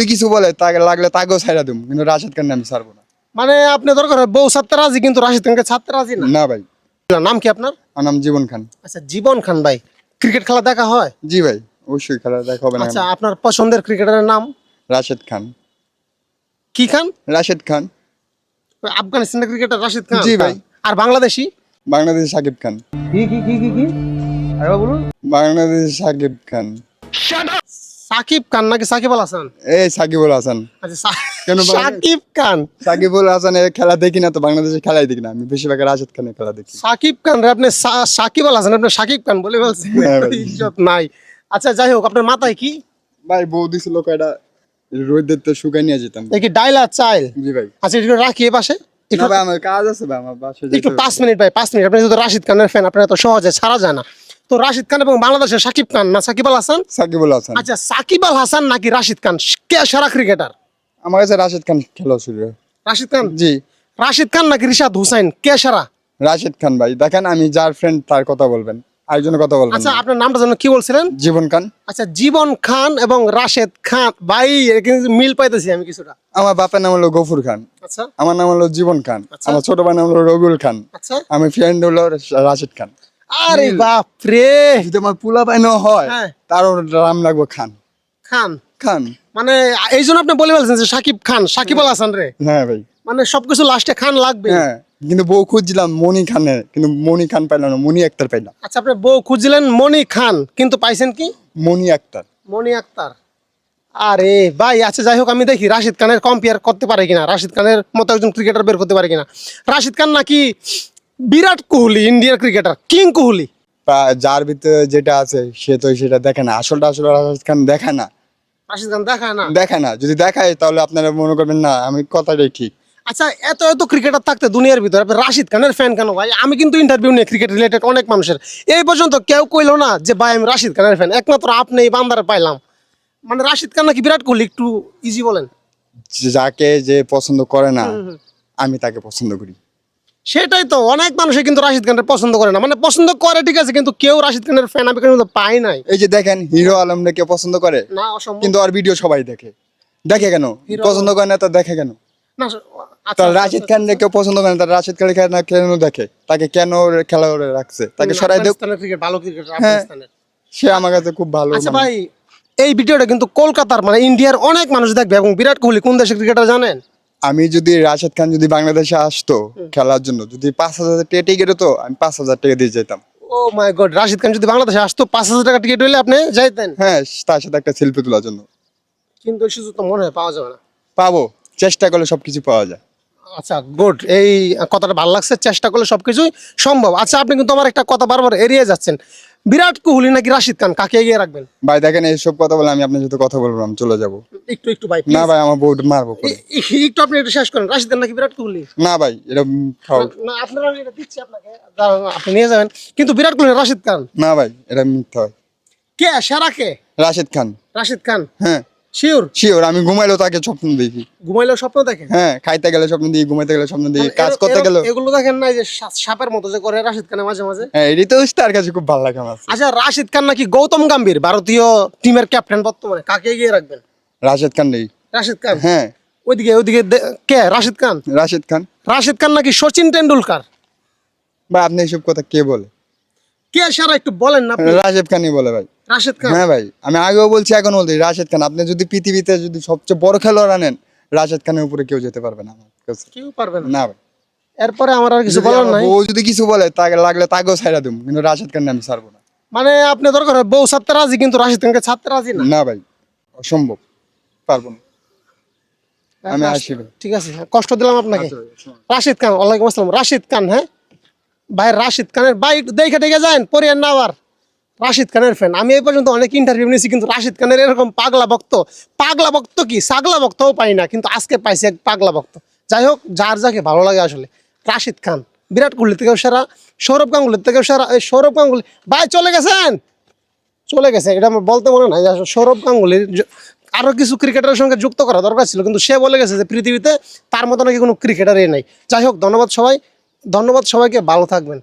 যদি কিছু বলে তাকে লাগলে তাকেও ছাইড়া দেবো কিন্তু রাশেদ খান আমি ছাড়বো না। মানে আপনি দরকার হয় বউ ছাড়তে রাজি কিন্তু রাশিদ খানকে ছাড়তে রাজি না? না ভাই। নাম কি আপনার? আমার নাম জীবন খান। আচ্ছা জীবন খান ভাই। ক্রিকেট খেলা দেখা হয়? জি ভাই অবশ্যই খেলা দেখা হবে না আচ্ছা আপনার পছন্দের ক্রিকেটারের নাম? রাশেদ খান। কি খান? রাশেদ খান। আফগানিস্তানের ক্রিকেটার রাশেদ খান? জি ভাই। আর বাংলাদেশি? বাংলাদেশ সাকিব খান। কি কি কি কি কি? আরে বলুন বাংলাদেশ সাকিব খান। সাকিব খান নাকি সাকিব আল হাসান? এই সাকিবুল হাসান। আচ্ছা কেন সাকিব খান? সাকিবুল হাসানের খেলা দেখি না তো খেলাই দেখি না। আমি বেশিরভাগ রাশেদ খানের খেলা দেখি। সাকিব খান রে আপনি সা- সাকিব আল হাসান আপনি সাকিব খান বলে বলছেন হ্যাঁ ইজ্জত নাই। আচ্ছা যাই হোক আপনার মাথায় কি? ভাই বউ দিছিল কয়টা রোদের তো শুকাই নিয়ে যেতাম। কি ডাইলা চাইল? জি ভাই। আচ্ছা একটু রাখি এ পাশে। একটু ভাই আমার কাজ আছে ভাই আমার বাসায় একটু পাঁচ মিনিট ভাই পাঁচ মিনিট। আপনি যদি রাশিদ খানের ফ্যান আপনার এত সহজে ছাড়া যায় না। তো রাশিদ খান এবং বাংলাদেশের সাকিব খান না সাকিব আল হাসান? সাকিবুল হাসান। আচ্ছা সাকিব আল হাসান নাকি রাশিদ খান? কে সেরা ক্রিকেটার আমার কাছে রাশেদ খান খেলা শুরু। রাশিদ খান? জি। রাশিদ খান নাকি রিশাদ হুসাইন? কে সেরা? রাশেদ খান ভাই দেখেন আমি যার ফ্রেন্ড তার কথা বলবেন আরেকজনের কথা বলবেন আচ্ছা আপনার নামটা যেন কি বলছিলেন? জীবন খান। আচ্ছা জীবন খান এবং রাশেদ খান। ভাই কিন্তু মিল পাইতেছি আমি কিছুটা। আমার বাপের নাম হলো গফুর খান। আচ্ছা। আমার নাম হলো জীবন খান। আচ্ছা। আমার ছোট ভাই নাম হলো রগুল খান। আচ্ছা। আমি ফ্রেন্ড হলো রাশেদ খান। আরে বাপ রে যদি আমার পুলা পাইনো হয় হ্যাঁ। তারও নাম লাগবো খান। খান? খান। মানে এই জন্য আপনি বলে বলছেন যে সাকিব খান সাকিব আল হাসান রে। হ্যাঁ ভাই। মানে সবকিছু লাস্টে খান লাগবে। হ্যাঁ কিন্তু বউ খুঁজছিলাম মনি খানের কিন্তু মনি খান পাইলাম না মনি আক্তার পাইলাম আচ্ছা আপনি বউ খুঁজছিলেন মনি খান কিন্তু পাইছেন কি? মনি আক্তার। মনি আক্তার। আরে ভাই আচ্ছা যাই হোক আমি দেখি রাশিদ খানের কম্পেয়ার করতে পারে কিনা? রাশিদ খানের মতো একজন ক্রিকেটার বের করতে পারে কিনা? রাশিদ খান নাকি বিরাট কোহলি ইন্ডিয়ার ক্রিকেটার কিং কোহলি। যার ভিতরে যেটা আছে সে তো সেটা দেখে না। আসলটা আসলে রাশেদ খান দেখে না। রাশিদ খান দেখায় না? দেখে না। যদি দেখায় তাহলে আপনারা মনে করবেন না আমি কথাটাই ঠিক। আচ্ছা এত এত ক্রিকেটার থাকতে দুনিয়ার ভিতরে আপনি রাশিদ খানের ফ্যান কেন ভাই? আমি কিন্তু ইন্টারভিউ নিয়ে ক্রিকেট রিলেটেড অনেক মানুষের। এই পর্যন্ত কেউ কইলো না যে ভাই আমি রাশিদ খানের ফ্যান একমাত্র আপনি এই বান্দারে পাইলাম। মানে রাশিদ খান নাকি বিরাট কোহলি? একটু ইজি বলেন। যাকে যে পছন্দ করে না আমি তাকে পছন্দ করি। সেটাই তো অনেক মানুষই কিন্তু রাশিদ খানের পছন্দ করে না। মানে পছন্দ করে ঠিক আছে কিন্তু কেউ রাশিদ খানের ফ্যান আমি কিন্তু পাই নাই। এই যে দেখেন হিরো আলমরে কে পছন্দ করে? না অসম্ভব। কিন্তু আর ভিডিও সবাই দেখে। দেখে কেন? পছন্দ করে না তা দেখে কেন? না আচ্ছা, তার রাশিদ খান কেউ পছন্দ করে না তার রাশিদ খান কেন কেন দেখে? তাকে কেন খেলা রাখছে? তাকে সরাই ভালো ক্রিকেট হ্যাঁ। সে আমার কাছে খুব ভালো আচ্ছা ভাই এই ভিডিওটা কিন্তু কলকাতার মানে ইন্ডিয়ার অনেক মানুষ দেখবে এবং বিরাট কোহলি কোন দেশের ক্রিকেটার জানেন? আমি যদি রাশেদ খান যদি বাংলাদেশে আসতো খেলার জন্য যদি পাঁচ হাজার টাকা টিকিট হতো আমি পাঁচ হাজার টাকা দিয়ে যেতাম ও মাই গড রাশিদ খান যদি বাংলাদেশে আসতো পাঁচ হাজার টাকা টিকিট হইলে আপনি যাইতেন? হ্যাঁ তার সাথে একটা সেলফি তোলার জন্য। কিন্তু সুযোগ তো মনে হয় পাওয়া যাবে না। পাবো চেষ্টা করলে সবকিছু পাওয়া যায়। আচ্ছা গুড এই কথাটা ভালো লাগছে চেষ্টা করলে সবকিছুই সম্ভব। আচ্ছা আপনি কিন্তু আমার একটা কথা বারবার এড়িয়ে যাচ্ছেন। বিরাট কোহলি নাকি রাশিদ খান? কাকে এগিয়ে রাখবেন? ভাই দেখেন এইসব কথা বলে আমি আপনার সাথে কথা বলব আমি চলে যাব। একটু একটু ভাই না ভাই আমার বউ মারবো একটু আপনি এটা শেষ করেন। রাশিদ খান নাকি বিরাট কোহলি? না ভাই এটা না আপনারা এটা দিচ্ছি আপনাকে। আপনি নিয়ে যাবেন। কিন্তু বিরাট কোহলি রাশিদ খান? না ভাই এটা মিথ্যা কে? সেরা কে? রাশিদ খান। রাশিদ খান? হ্যাঁ। শিওর শিওর আমি ঘুমাইলেও তাকে স্বপ্ন দেখি। ঘুমাইলেও স্বপ্ন দেখেন হ্যাঁ খাইতে গেলে স্বপ্ন দিই ঘুমাইতে গেলে স্বপ্ন দিই কাজ করতে গেলে এগুলো দেখেন না যে সাপের মতো যে করে রাশিদ খানে মাঝে মাঝে। হ্যাঁ এটি তো তার কাছে খুব ভালো লাগে আমার। আচ্ছা রাশিদ খান নাকি গৌতম গম্ভীর ভারতীয় টিমের ক্যাপ্টেন বর্তমানে। কাকে এগিয়ে রাখবেন? রাশিদ খান নেই। রাশিদ খান? হ্যাঁ। ওইদিকে ওইদিকে কে? রাশিদ খান? রাশিদ খান। রাশিদ খান নাকি সচিন টেন্ডুলকার বা আপনি এইসব কথা কে বলে? কে সারা একটু বলেন না আপনি। রাশিদ খানই বলে ভাই। রাশিদ খান? হ্যাঁ ভাই আমি আগেও বলছি এখন বলছি রাশিদ খান। আপনি যদি পৃথিবীতে যদি সবচেয়ে বড় খেলোয়াড় আনেন রাশিদ খানের উপরে কেউ যেতে পারবে না আমার কাছে। কেউ পারবে না। না ভাই। এরপরে আমার আর কিছু বলার নাই। বউ যদি কিছু বলে তাকে লাগলে তাকেও দেবো কিন্তু রাশিদ আমি ছাড়বো না। মানে আপনি দরকার হয় বউ ছাড়তে রাজি কিন্তু রাশিদ খানকে ছাড়তে রাজি না? না ভাই অসম্ভব পারব না। আমি আসি ঠিক আছে কষ্ট দিলাম আপনাকে। রাশিদ খান ওয়ালাইকুম আসসালাম। রাশিদ খান হ্যাঁ? ভাই রাশিদ খানের ভাই দেখে দেখে যান পরিয়ার না আবার। রাশিদ খানের ফ্যান আমি এই পর্যন্ত অনেক ইন্টারভিউ নিয়েছি, কিন্তু রাশিদ খানের এরকম পাগলা ভক্ত। পাগলা ভক্ত কি? সাগলা ভক্তও পাই না, কিন্তু আজকে পাইছি এক পাগলা ভক্ত। যাই হোক, যার যাকে ভালো লাগে আসলে, রাশিদ খান। বিরাট কোহলি থেকেও সেরা, সৌরভ গাঙ্গুলির থেকেও সেরা, এই সৌরভ গাঙ্গুলি ভাই, চলে গেছেন? চলে গেছে, এটা আমার বলতে মনে নাই সৌরভ গাঙ্গুলির আরও কিছু ক্রিকেটারের সঙ্গে যুক্ত করা দরকার ছিল, কিন্তু সে বলে গেছে যে পৃথিবীতে তার মতো নাকি কোনো ক্রিকেটারই নেই। যাই হোক, ধন্যবাদ সবাই, ধন্যবাদ সবাইকে, ভালো থাকবেন।